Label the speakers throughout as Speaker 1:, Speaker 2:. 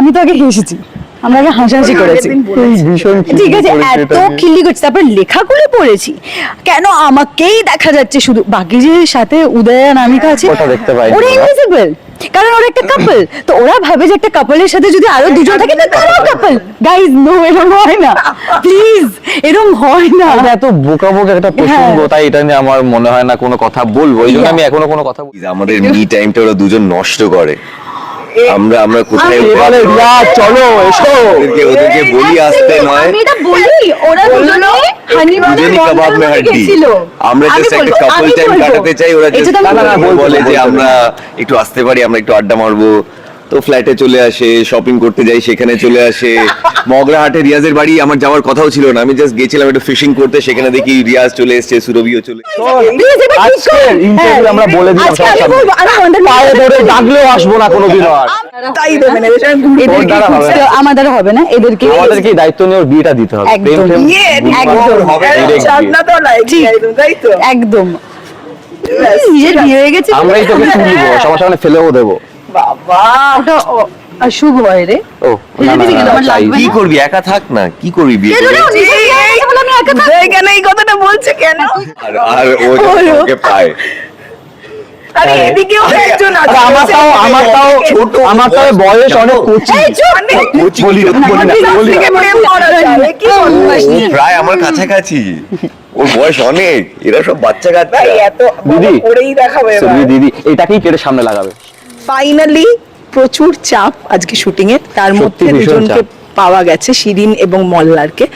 Speaker 1: আমি তো আগে হেসেছি। আমরা আগে হাসাহাসি করেছি। ঠিক আছে এত খিল্লি করছে তারপর লেখাগুলো পড়েছি। কেন আমাকেই দেখা যাচ্ছে শুধু? বাকি যে সাথে উদয় আর নামিকা আছে।
Speaker 2: ওটা দেখতে পাইনি
Speaker 1: ওরা। ইনভিজিবল কারণ ওরা একটা কাপল তো ওরা ভাবে যে একটা কাপলের সাথে যদি আরও দুজন থাকে তো তারাও কাপল গাইজ নো এরকম হয় না। প্লিজ এরকম হয় না।
Speaker 2: এত বোকা বোকা একটা প্রসঙ্গ
Speaker 1: হ্যাঁ।
Speaker 2: তাই এটা নিয়ে আমার মনে হয় না কোনো কথা বলব। এই জন্য আমি এখনও কোনো কথা বলি
Speaker 3: আমাদের মি টাইমটা ওরা দুজন নষ্ট করে। আমরা আমরা কোথায়
Speaker 2: বলে রিয়া চলো এসো।
Speaker 3: ওদেরকে ওদেরকে বলি আসতে নয়।
Speaker 1: আমি এটা বলি ওরা দুজনে হানিমুনে
Speaker 3: কাবাব মে হাড্ডি আমরা
Speaker 1: যে
Speaker 3: জাস্ট একটা কাপল টাইম কাটাতে চাই ওরা
Speaker 1: বলব।
Speaker 3: বলে যে আমরা একটু আসতে পারি আমরা একটু আড্ডা মারবো। তো ফ্ল্যাটে চলে আসে শপিং করতে যাই সেখানে চলে আসে। মগরাহাটে রিয়াজের বাড়ি আমার যাওয়ার কথাও ছিল না। আমি জাস্ট গেছিলাম একটু ফিশিং করতে সেখানে দেখি রিয়াজ চলে এসেছে সুরভিও চলে
Speaker 2: আজকে ইন্টারভিউ
Speaker 1: হ্যাঁ,
Speaker 2: আমরা বলে দিলাম সামনে। পায়ে ধরে ডাকলেও আসব না কোনোদিনও আর।
Speaker 4: তাই
Speaker 1: এদেরকে আমার দ্বারা হবে না। এদেরকে
Speaker 2: আমাদেরকে দায়িত্ব নিয়ে ওর বিয়েটা দিতে হবে?
Speaker 1: একদম।
Speaker 4: ইয়ে,
Speaker 2: বিয়ে।
Speaker 4: একদম।
Speaker 1: নিজের হয়ে গেছে
Speaker 2: আমরাই তোকে তুলবো সবার সামনে ফেলেও দেবো।
Speaker 4: বাবা
Speaker 1: ওটা শুভ হয় রে।
Speaker 2: ও না না, না, না, চাই।
Speaker 3: কি করবি? একা থাক না কি করবি বিয়ে
Speaker 1: কেন
Speaker 3: করে?
Speaker 1: রে? নিজের বিয়ে গেছে বলে আমি একা থাকব?
Speaker 4: উদয় কেন এই কথাটা বলছে কেন?
Speaker 3: আর আর ও যখন
Speaker 1: ওরও।
Speaker 3: ওকে পায়।
Speaker 4: আরে। এদিকেও একজন আছে।
Speaker 2: আরে আমার তাও আমার তাও
Speaker 3: ছোট
Speaker 2: আমার বয়স অনেক কচি
Speaker 3: কচি
Speaker 2: বলি বলি না,
Speaker 1: না,
Speaker 2: বলি না।
Speaker 4: থেকে প্রেম করা যায় কি বলব?
Speaker 3: ও প্রায় আমার কাছাকাছি। ওর বয়স অনেক এরা সব বাচ্চা কাচ্চা।
Speaker 4: এত
Speaker 2: দিদি।
Speaker 4: করেই দেখাবে
Speaker 2: সুরভি দিদি এটাকেই কেটে সামনে লাগাবে।
Speaker 4: ফাইনালি প্রচুর চাপ আজকে শুটিং এর তার মধ্যে দুজনকে পাওয়া গেছে শিরিন এবং মল্লারকে।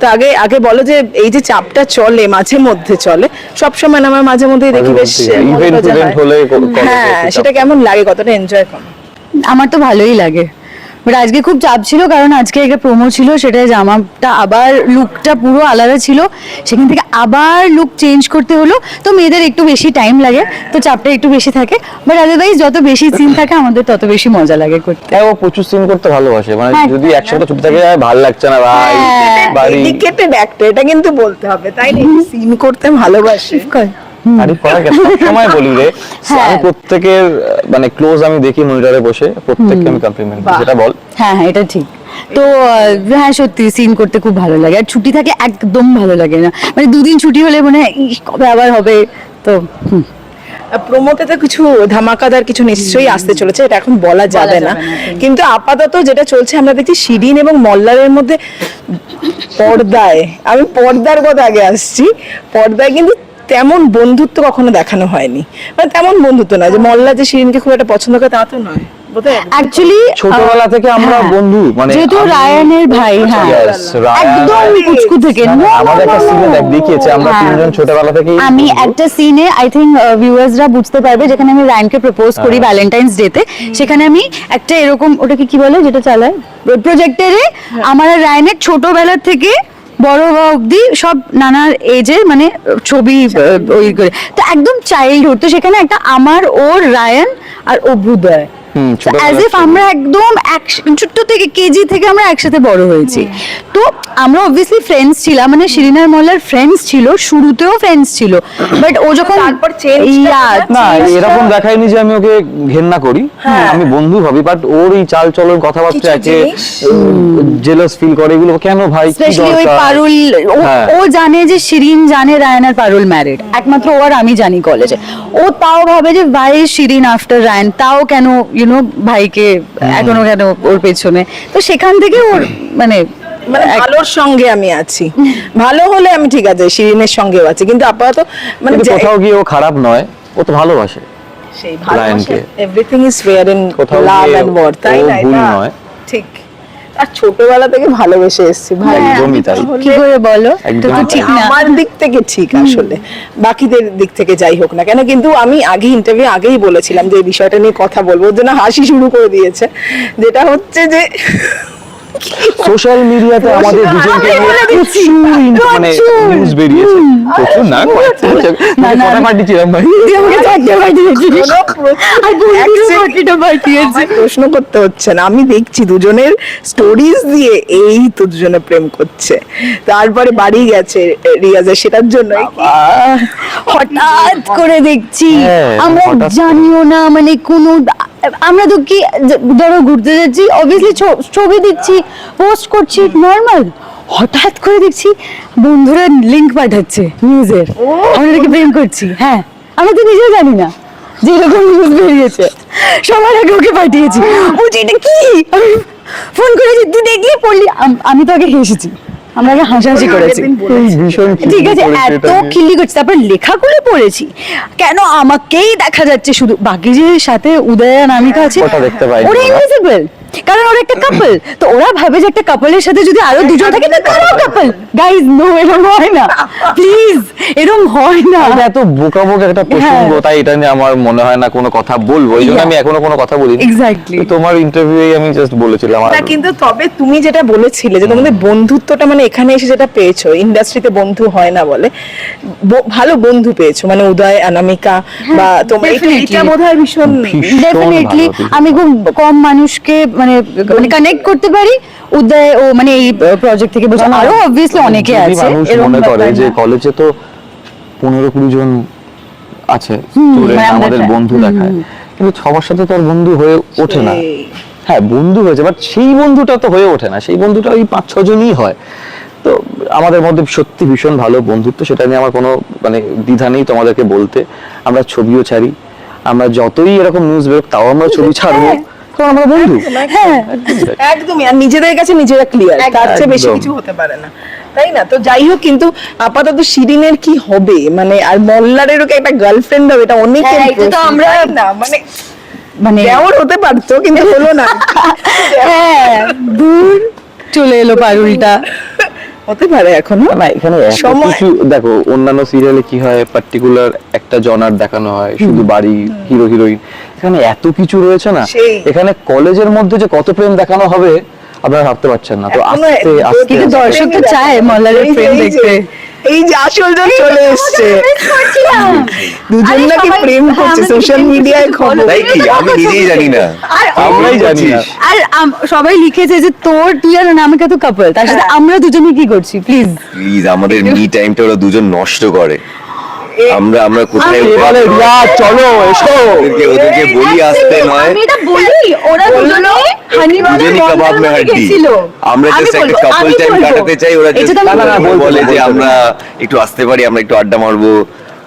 Speaker 4: তো আগে আগে বলো যে এই যে চাপটা চলে মাঝে মধ্যে চলে সব সময় আমার মাঝে মধ্যে দেখি বেশ হ্যাঁ। সেটা কেমন লাগে? কতটা এনজয় করো?
Speaker 1: আমার তো ভালোই লাগে। বাট আজকে খুব চাপ ছিল কারণ আজকে একটা প্রোমো ছিল সেটা জামাটা আবার লুকটা পুরো আলাদা ছিল। সেখান থেকে আবার লুক চেঞ্জ করতে হলো। তো মেয়েদের একটু বেশি টাইম লাগে তো চাপটা একটু বেশি থাকে। বাট আদারওয়াইজ যত বেশি সিন থাকে আমাদের তত বেশি মজা লাগে করতে।
Speaker 2: হ্যাঁ ও প্রচুর সিন করতে ভালোবাসে। মানে
Speaker 1: হ্যাঁ,
Speaker 2: যদি এক সপ্তাহ ছুটি থাকে ভালো লাগছে না ভাই
Speaker 1: হ্যাঁ।
Speaker 2: বাড়ি।
Speaker 4: ডেডিকেটেড অ্যাক্টর এটা কিন্তু বলতে হবে তাই না? সিন করতে ভালোবাসে।
Speaker 2: বাড়ি করা গেছে সময় বলি রে।
Speaker 1: হ্যাঁ।
Speaker 2: আমি প্রত্যেকের মানে ক্লোজ আমি দেখি মনিটরে বসে প্রত্যেককে আমি কমপ্লিমেন্ট। সেটা বল।
Speaker 1: হ্যাঁ হ্যাঁ এটা ঠিক। তো হ্যাঁ সত্যি সিন করতে খুব ভালো লাগে। আর ছুটি থাকে একদম ভালো লাগে না। মানে দুদিন ছুটি হলে মনে হয় কবে আবার হবে? তো হুম।
Speaker 4: প্রমোতে তো কিছু ধামাকাদার কিছু নিশ্চয়ই আসতে চলেছে এটা এখন বলা যাবে না। কিন্তু আপাতত যেটা চলছে আমরা দেখছি শিরিন এবং মল্লারের মধ্যে পর্দায়। আমি পর্দার কথা আগে আসছি। পর্দায় কিন্তু তেমন বন্ধুত্ব কখনো দেখানো হয়নি। মানে তেমন বন্ধুত্ব না যে মল্লা যে শিরিনকে খুব একটা পছন্দ করে তা তো নয়।
Speaker 1: অ্যাকচুয়ালি
Speaker 2: ছোটবেলা থেকে আমরা বন্ধু মানে
Speaker 1: যেহেতু
Speaker 2: আমি-
Speaker 1: রায়ানের ভাই হ্যাঁ। একদম কুচকু থেকে।
Speaker 2: না, না,
Speaker 1: No,
Speaker 2: আমাদের একটা
Speaker 1: no,
Speaker 2: সিনে দেখ দেখিয়েছে আমরা
Speaker 1: হ্যাঁ।
Speaker 2: তিনজন ছোটবেলা থেকেই
Speaker 1: আমি একটা সিনে আই থিঙ্ক ভিউয়ার্সরা বুঝতে পারবে যেখানে আমি রায়ানকে প্রপোজ করি
Speaker 2: হ্যাঁ।
Speaker 1: ভ্যালেন্টাইন্স ডেতে সেখানে আমি একটা এরকম ওটাকে কি বলে যেটা চালায়? প্রজেক্টরে আমার রায়ানের ছোটবেলা থেকে বড় হওয়া অব্দি সব নানা এজের মানে ছবি ওই করে। তো একদম চাইল্ডহুড তো সেখানে একটা আমার, ওর, রায়ান আর অভ্যুদয়। অ্যাজ ইফ আমরা একদম এক- ছোট্ট থেকে কেজি থেকে আমরা একসাথে বড় হয়েছি। তো আমরা অবভিয়াসলি ফ্রেন্ডস ছিলাম মানে শিরিনার মল্লার ফ্রেন্ডস ছিল শুরুতেও ফ্রেন্ডস ছিল। বাট ও যখন
Speaker 4: তারপর
Speaker 2: না এরকম দেখায়নি যে আমি ওকে ঘেন্না করি। আমি বন্ধু ভাবি বাট ওর এই চাল চলন কথাবার্তা
Speaker 4: জিনিস।
Speaker 2: জেলাস ফিল করে এগুলো কেন ভাই
Speaker 1: স্পেশালি ওই পারুল ও-
Speaker 2: হ্যাঁ।
Speaker 1: ও জানে যে শিরিন জানে রায়ান আর পারুল ম্যারিড একমাত্র ও আর আমি জানি কলেজে ও তাও ভাবে যে ভাই শিরিন আফটার রায়ান। তাও কেন ইউনো ভাইকে এখনও কেন ওর পেছনে? তো সেখান থেকে ওর মানে
Speaker 4: মানে ভালোর সঙ্গে আমি আছি। ভালো হলে আমি ঠিক আছে শিরিনের সঙ্গেও আছি। কিন্তু আপাতত মানে
Speaker 2: কোথাও গিয়ে ও খারাপ নয় ও তো ভালোবাসে।
Speaker 4: সেই
Speaker 2: ভালোবাসে।
Speaker 4: এভরিথিং ইজ ফেয়ার ইন
Speaker 2: কোথাও
Speaker 4: লাভ এন্ড ওয়ার তাই না। ঠিক। আর ছোটবেলা থেকে ভালোবেসে এসেছি ভাই।
Speaker 2: একদমই তাই।
Speaker 1: কি করে বলো? তো ঠিক না।
Speaker 4: আমার দিক থেকে ঠিক আসলে। বাকিদের দিক থেকে যাই হোক না কেন কিন্তু আমি আগে ইন্টারভিউ আগেই বলেছিলাম যে এই বিষয়টা নিয়ে কথা বলব ওর জন্য হাসি শুরু করে দিয়েছে। যেটা হচ্ছে যে
Speaker 2: সোশ্যাল মিডিয়াতে আমাদের দুজনকে। প্রচুর মানে নিউজ বেরিয়েছে। প্রচুর না?
Speaker 1: না, না,
Speaker 2: পাঠিয়েছিলাম ভাই।
Speaker 1: আমাকে চারটে
Speaker 4: আমায় প্রশ্ন করতে হচ্ছে না। আমি দেখছি দুজনের স্টোরিজ দিয়ে এই তো দুজনে প্রেম করছে। তারপরে বাড়ি গেছে রিয়াজের সেটার জন্য
Speaker 1: হঠাৎ করে দেখছি।
Speaker 2: হ্যাঁ,
Speaker 1: আমরা জানিও না মানে কোনো আমরা তো কি ধরো ঘুরতে যাচ্ছি অবভিয়াসলি ছবি দিচ্ছি পোস্ট করছি নর্মাল হঠাৎ করে দেখছি বন্ধুরা লিঙ্ক পাঠাচ্ছে নিউজের আমরা প্রেম করছি হ্যাঁ। আমরা তো নিজেও জানি না যে এরকম নিউজ বেরিয়েছে। সবার আগে ওকে পাঠিয়েছি। বলছি এটা কি? আমি ফোন করেছি তুই দেখলি পড়লি? আমি তো আগে হেসেছি। আমরা আগে হাসাহাসি করেছি। ঠিক আছে এত খিল্লি করছে। তারপর লেখাগুলো পড়েছি। কেন আমাকেই দেখা যাচ্ছে? শুধু বাকি যে সাথে
Speaker 2: উদয়ান আমি
Speaker 1: ওরা
Speaker 2: ওরা।
Speaker 1: ইনভিজিবল কারণ ওরা একটা কাপল তো ওরা ভাবে যে একটা কাপলের সাথে যদি আরও দুজন থাকে তো তারাও কাপল গাইজ নো এরকম হয় না। প্লিজ এরকম হয় না।
Speaker 2: এটা এত বোকা বোকা একটা প্রসঙ্গ
Speaker 1: হ্যাঁ।
Speaker 2: তাই এটা নিয়ে আমার মনে হয় না কোনো কথা বলব। এই জন্য আমি এখনও কোনো কথা বলিনি. তো তোমার ইন্টারভিউ আমি জাস্ট বলেছিলাম আর
Speaker 4: না কিন্তু তবে তুমি যেটা বলেছিলে যে তোমাদের বন্ধুত্বটা মানে এখানে এসে যেটা পেয়েছ ইন্ডাস্ট্রিতে বন্ধু হয় না বলে ভালো বন্ধু পেয়েছ মানে উদয় অনামিকা বা তোমার এটা- বোধহয় ভীষণ
Speaker 2: ভীষণ
Speaker 1: ডেফিনেটলি আমি খুব কম মানুষকে মানে মানে কানেক্ট করতে পারি উদয় ও মানে এই প্রজেক্ট থেকে বলছে। আরও অবভিয়াসলি অনেকে আছে এরকম
Speaker 2: মনে করে যে কলেজে তো পনেরো কুড়ি জন আছে
Speaker 1: মানে আমাদের
Speaker 2: আমাদের বন্ধু দেখায়। কিন্তু সবার সাথে তো আর বন্ধু হয়ে ওঠে না। হ্যাঁ বন্ধু হয়েছে বাট সেই বন্ধুটা তো হয়ে ওঠে না। সেই বন্ধুটা ওই পাঁচ ছজনই হয়। তো আমাদের মধ্যে সত্যি ভীষণ ভালো বন্ধুত্ব সেটা নিয়ে আমার কোনো মানে দ্বিধা নেই তোমাদেরকে বলতে। আমরা ছবিও ছাড়ি। আমরা যতই এরকম নিউজ বেরোক তাও আমরা ছবি ছাড়বো। তো আমরা বন্ধু।
Speaker 1: হ্যাঁ।
Speaker 4: একদমই আর নিজেদের কাছে নিজেরা ক্লিয়ার তার চেয়ে বেশি কিছু হতে পারে না। তাই না? তো যাই হোক কিন্তু আপাতত শিরিনের কি হবে? মানে আর মল্লারেরও কি একটা গার্লফ্রেন্ড হবে? এটা অনেক
Speaker 1: হ্যাঁ, তো আমরা-
Speaker 4: না? মানে
Speaker 1: মানে
Speaker 4: দেওর হতে পারতো কিন্তু হলো না।
Speaker 1: হ্যাঁ দূর চলে এলো পারুলটা
Speaker 4: হতে পারে এখনও।
Speaker 2: না এখানে কিছু দেখো অন্যান্য সিরিয়ালে কি হয় পার্টিকুলার একটা জনার দেখানো হয় শুধু বাড়ি হিরো হিরোইন এখানে এত কিছু রয়েছে না। এখানে কলেজের মধ্যে যে কত প্রেম দেখানো হবে আপনারা ভাবতে পারছেন না। তো আস্তে আস্তে
Speaker 1: দর্শক তো চায় মল্লারের প্রেম দেখতে।
Speaker 4: এই যে আসল জন চলে এসছে। দুজন নাকি প্রেম
Speaker 1: হ্যাঁ,
Speaker 4: করছে
Speaker 1: আমরা
Speaker 4: সোশ্যাল মিডিয়ায়? খবর।
Speaker 3: তাই কি? আমি নিজেই জানি না।
Speaker 1: আর
Speaker 2: আমরাই জানি।
Speaker 1: আর সবাই লিখেছে যে তোর তুই আর আমাকে তো কাপল তার সাথে আমরা দুজনে কি করছি? প্লিজ
Speaker 3: প্লিজ আমাদের মি টাইমটা ওরা দুজন নষ্ট করে। আমরা আমরা কোথায়
Speaker 2: বলে রিয়া চলো এসো।
Speaker 3: ওদেরকে ওদেরকে বলি আসতে নয়।
Speaker 1: আমি এটা বলি ওরা দুজনে হানিমুনে
Speaker 3: কাবাব মে হাড্ডি আমরা
Speaker 1: যে
Speaker 3: জাস্ট একটা কাপল টাইম কাটাতে চাই ওরা
Speaker 1: আমি
Speaker 2: না, না,
Speaker 3: বলে যে আমরা একটু আসতে পারি আমরা একটু আড্ডা মারবো।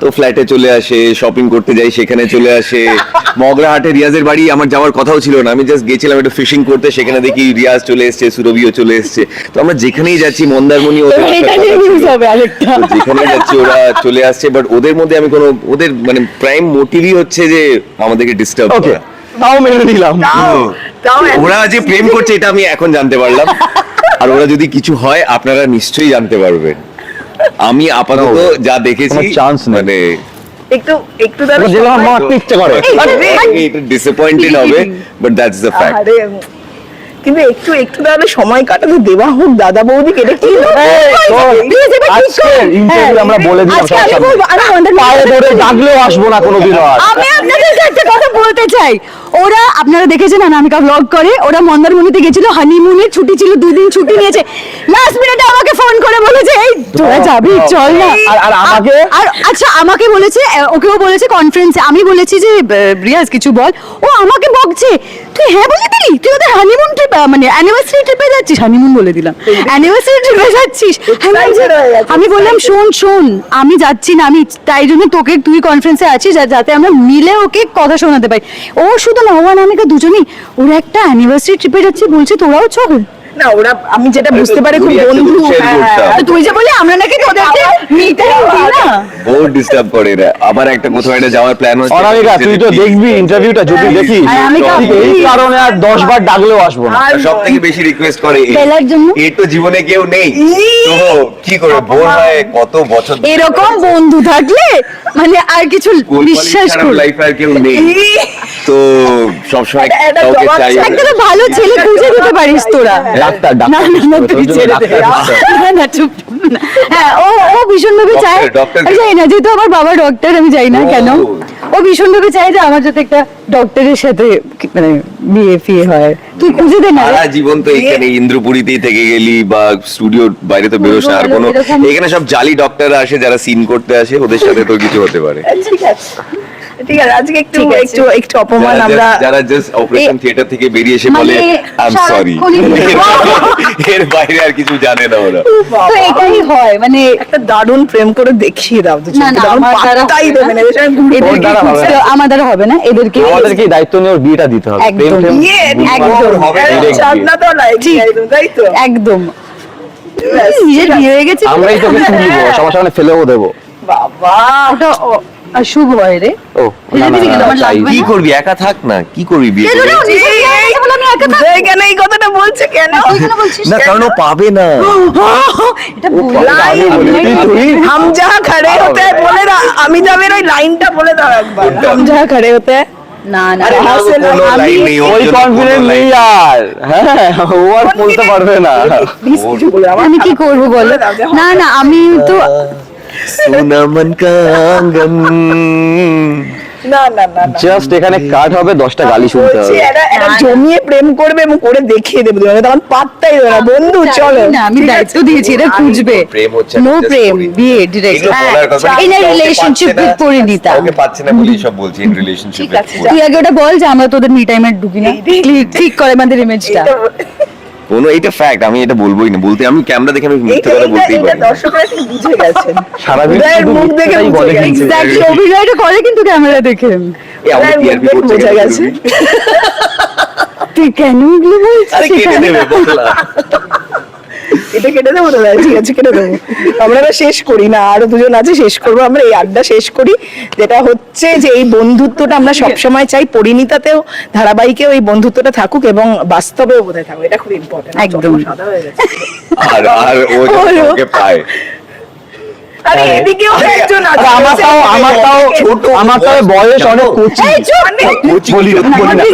Speaker 3: তো ফ্ল্যাটে চলে আসে শপিং করতে যাই সেখানে চলে আসে। মগরা হাটে রিয়াজের বাড়ি আমার যাওয়ার কথাও ছিল না। আমি জাস্ট গেছিলাম একটু ফিশিং করতে সেখানে দেখি রিয়াজ চলে এসেছে সুরভিও চলে এসেছে। তো আমরা যেখানেই যাচ্ছি মন্দারমণি ওদের যেখানে যাচ্ছে ওরা চলে আসছে বাট ওদের মধ্যে আমি কোনো ওদের মানে প্রাইম মোটিভই হচ্ছে যে আমাদেরকে ডিস্টার্ব করা।
Speaker 2: তাও মেনে নিলাম।
Speaker 3: ওরা যে প্রেম করছে এটা আমি এখন জানতে পারলাম। আর ওরা যদি কিছু হয় আপনারা নিশ্চয়ই জানতে পারবেন। আমি আপাতত যা দেখেছি
Speaker 2: চান্স
Speaker 3: মানে
Speaker 4: একটু একটু
Speaker 2: ওটা যেরকম আমার ইচ্ছে করে।
Speaker 3: ডিসঅ্যাপয়েন্টেড হবে বাট দ্যাটস দ্য ফ্যাক্ট
Speaker 4: কিন্তু একটু একটু তাহলে সময় কাটাতে দেওয়া হোক দাদা বৌদি কেটে কি
Speaker 1: হ্যাঁ,
Speaker 2: আমরা বলে ডাকলেও আসব না কোনোদিনও আর।
Speaker 1: আমি আপনাদেরকে একটা কথা বলতে চাই। ওরা আপনারা দেখেছেন অনামিকা ব্লগ করে ওরা মন্দারমণিতে গেছিল হানিমুনের ছুটি ছিল দুদিন ছুটি নিয়েছে। লাস্ট মিনিটে আমাকে ফোন করে বলেছে এই তোরা যাবি চল না।
Speaker 2: আর- আমাকে?
Speaker 1: আর আচ্ছা আমাকে বলেছে ওকেও বলেছে কনফারেন্সে আমি বলেছি যে রিয়াজ কিছু বল। ও আমাকে বকছে তুই হ্যাঁ বলে দিলি? তুই ওদের হানিমুন ট্রিপ মানে অ্যানিভার্সারি ট্রিপে যাচ্ছিস হানিমুন বলে দিলাম। অ্যানিভার্সারি ট্রিপে যাচ্ছিস। আমি বললাম শোন শোন আমি যাচ্ছি না আমি তাই জন্য তোকে তুই কনফারেন্সে আছিস যাতে আমরা মিলে ওকে কথা শোনাতে পারি। ও শুধু না ও আর আমি দুজনেই ওরা একটা অ্যানিভার্সারি ট্রিপে যাচ্ছি বলছে তোরাও চল।
Speaker 4: না ওরা আমি যেটা বুঝতে পারি খুব বন্ধু হ্যাঁ,
Speaker 1: তুই যে বলি আমরা নাকি তোদেরকে মিটাই দিই না?
Speaker 3: বহুত ডিস্টার্ব করে এরা। আবার একটা কোথাও একটা যাওয়ার প্ল্যান হচ্ছে
Speaker 2: অনামিকা তুই তো দেখবি ইন্টারভিউটা যদি
Speaker 1: আমি
Speaker 2: এই কারণে আর দশ বার ডাকলেও আসব না।
Speaker 4: আর
Speaker 3: সব থেকে বেশি রিকোয়েস্ট করে এ।
Speaker 1: জন্য?
Speaker 3: এ তো জীবনে কেউ নেই। তো কি করে বোর হয় কত বছর
Speaker 1: এরকম বন্ধু থাকলে মানে আর কিছু বিশ্বাস কর।
Speaker 3: লাইফ আর কেউ নেই। তো সবসময় কাউকে চাই।
Speaker 1: একটা ভালো ছেলে খুঁজে দিতে পারিস তোরা।
Speaker 2: ডাক্তার
Speaker 1: না না না তুই ছেড়ে দে।
Speaker 2: ডাক্তার খুঁজতে হবে।
Speaker 1: না, না চুপ হ্যাঁ ও ও ভীষণ ভাবে চায়। জানি না যেহেতু আমার বাবা ডক্টর আমি জানি না কেন। ও ভীষণ ভাবে চায় যে আমার যাতে একটা ডক্টরের সাথে মানে বিয়ে ফিয়ে হয়। তুই খুঁজে দে না।
Speaker 3: জীবন তো এখানে ইন্দ্রপুরীতেই থেকে গেলি বা স্টুডিওর বাইরে তো বেরোস না আর কোনো এখানে সব জালি ডক্টররা আসে যারা সিন করতে আসে ওদের সাথে তোর কিছু হতে পারে।
Speaker 4: ঠিক আছে ঠিক আছে আজকে একটু একটু একটু অপমান আমরা
Speaker 3: যারা জাস্ট অপারেশন থিয়েটার থেকে বেরিয়ে এসে
Speaker 1: মানে
Speaker 3: বলে আই এম সরি এর বাইরে আর কিছু জানে না ওরা।
Speaker 1: তো এটাই হয় মানে
Speaker 4: একটা দারুণ প্রেম করে দেখিয়ে দাও তো
Speaker 1: না না আমার দ্বারা হবে
Speaker 4: দেবে
Speaker 1: না। আমার দ্বারা হবে না এদেরকে
Speaker 2: আমাদেরকে দায়িত্ব নিয়ে ওর বিয়েটা দিতে হবে।
Speaker 1: একদম।
Speaker 4: ইয়ে,
Speaker 1: একদম।
Speaker 4: লাইক একদম তাই তো?
Speaker 1: একদম। নিজের বিয়ে হয়ে গেছে।
Speaker 2: আমরাই তোকে তুলবো সবার সামনে ফেলেও দেবো।
Speaker 4: বাবা।
Speaker 1: হয় রে।
Speaker 2: ও
Speaker 1: আচ্ছা,
Speaker 3: কি করবি? একা থাক না কি করবি বিয়ে
Speaker 1: না বলে
Speaker 3: না।
Speaker 2: আমি
Speaker 4: যাবের ওই লাইনটা বলে খাড়ে হতে।
Speaker 1: না না
Speaker 2: ওই আর। হ্যাঁ ও আর বলতে পারবে না।
Speaker 1: আমি কি করব বলো? না না আমি তো
Speaker 3: সোনা মন কা আঙ্গন
Speaker 4: না না না না।
Speaker 2: জাস্ট এখানে কাট হবে দশটা গালি শুনতে হবে।
Speaker 1: না।
Speaker 4: জমিয়ে প্রেম করবে এবং করে দেখিয়ে দেবে তোমাকে তখন পাত্তাই দেবে না। বন্ধু চলো।
Speaker 1: না আমি দায়িত্ব দিয়েছি এটা খুঁজবে।
Speaker 3: প্রেম হচ্ছে নো
Speaker 1: প্রেম বিয়ে ডিরেক্ট ইন রিলেশনশিপ উইথ
Speaker 3: না,
Speaker 1: পরিণীতা
Speaker 3: পাচ্ছে না বলেই সব বলছি ইন রিলেশনশিপ
Speaker 4: ঠিক আছে, যা।
Speaker 1: তুই আগে ওটা বল যে আমরা তোদের মি টাইমে ঢুকি না। ঠিক করে আমাদের ইমেজটা
Speaker 3: কোনো এটা ফ্যাক্ট আমি এটা বলবোই না। বলতে আমি ক্যামেরা দেখে আমি মিথ্যে কথা বলতেই পারি
Speaker 4: দর্শকরা ঠিক বুঝে গেছেন।
Speaker 2: সারাদিন ভিডিওর
Speaker 4: মুখ দেখে
Speaker 2: বলে
Speaker 1: এক্স্যাক্টলি অভিনয়টা করে কিন্তু ক্যামেরা দেখে।
Speaker 3: TRP
Speaker 4: মুখ দেখে
Speaker 3: করছে
Speaker 4: গেছে।
Speaker 1: তুই কেন এগুলো বলছিস
Speaker 3: আরে কেটে দেবে বলা
Speaker 4: এটা কেটে দেবো দাদা ঠিক আছে কেটে দেবো আমরা শেষ করি না আরও দুজন আছে শেষ করব আমরা এই আড্ডা শেষ করি যেটা হচ্ছে যে এই বন্ধুত্বটা আমরা সবসময় চাই পরিণীতাতেও ধারাবাহিকেও এই বন্ধুত্বটা থাকুক এবং বাস্তবেও বোধহয় থাকুক এটা খুব ইম্পর্টেন্ট
Speaker 1: একদম।
Speaker 4: সাদা হয়ে গেছে
Speaker 3: আর আর ও যখন
Speaker 1: ওরও।
Speaker 3: ওকে পায়
Speaker 4: আরে এদিকেও একজন আছে
Speaker 2: আরে আমার তাও আমার তাও
Speaker 3: ছোট
Speaker 2: আমার বয়স অনেক কচি বলি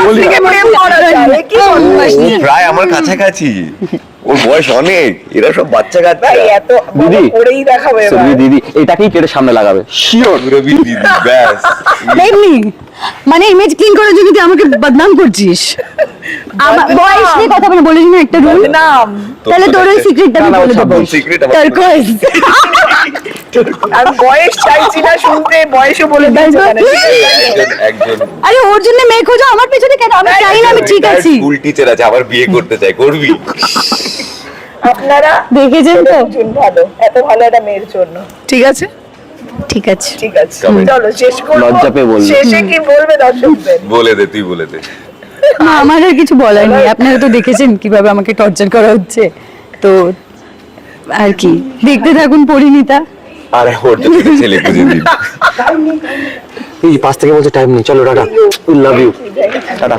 Speaker 2: বলি না?
Speaker 3: প্রায় আমার কাছাকাছি ওর বয়স অনেক এরা সব বাচ্চা কাচ্চা।
Speaker 4: এত
Speaker 2: দিদি।
Speaker 4: করেই দেখাবে
Speaker 2: দিদি এটাকেই কেটে সামনে লাগাবে। শিওর
Speaker 3: রবি দিদি ব্যাস।
Speaker 1: এমনি মানে ইমেজ ক্লিন করার জন্য তুই আমাকে বদনাম করছিস। আমার বয়স নিয়ে কথা বলে বলিস না একটা রুল?
Speaker 4: নাম
Speaker 1: তাহলে তোর ওই সিক্রেটটা আমি বলে দেবো। টার্কোয়েজ
Speaker 4: আর বয়স চাইছি না শুনতে বয়সও বলে দিয়েছে
Speaker 3: একজন
Speaker 1: আরে ওর জন্য মেয়ে খোঁজো আমার পেছনে কেন? আমি চাই না আমি ঠিক আছি।
Speaker 3: স্কুল টিচার আছে আবার বিয়ে করতে চাই করবি?
Speaker 4: আপনারা
Speaker 1: দেখেছেন তো?
Speaker 4: ভালো এত ভালো একটা মেয়ের জন্য। ঠিক আছে?
Speaker 1: ঠিক আছে।
Speaker 4: ঠিক আছে। চলো শেষ করব।
Speaker 2: লজ্জা পেয়ে বলবে।
Speaker 4: শেষে কি বলবে দর্শকদের?
Speaker 3: বলে দে তুই বলে দে।
Speaker 1: না আমার আর কিছু বলার নেই। আপনারা তো দেখেছেন কীভাবে আমাকে টর্চার করা হচ্ছে। তো আর কি। দেখতে থাকুন পরিণীতা।
Speaker 3: আরে হোটেল জন্য ছেলে খুঁজে দিন।
Speaker 2: এই পাঁচ থেকে বলছে টাইম নেই চলো tata. We love you tata.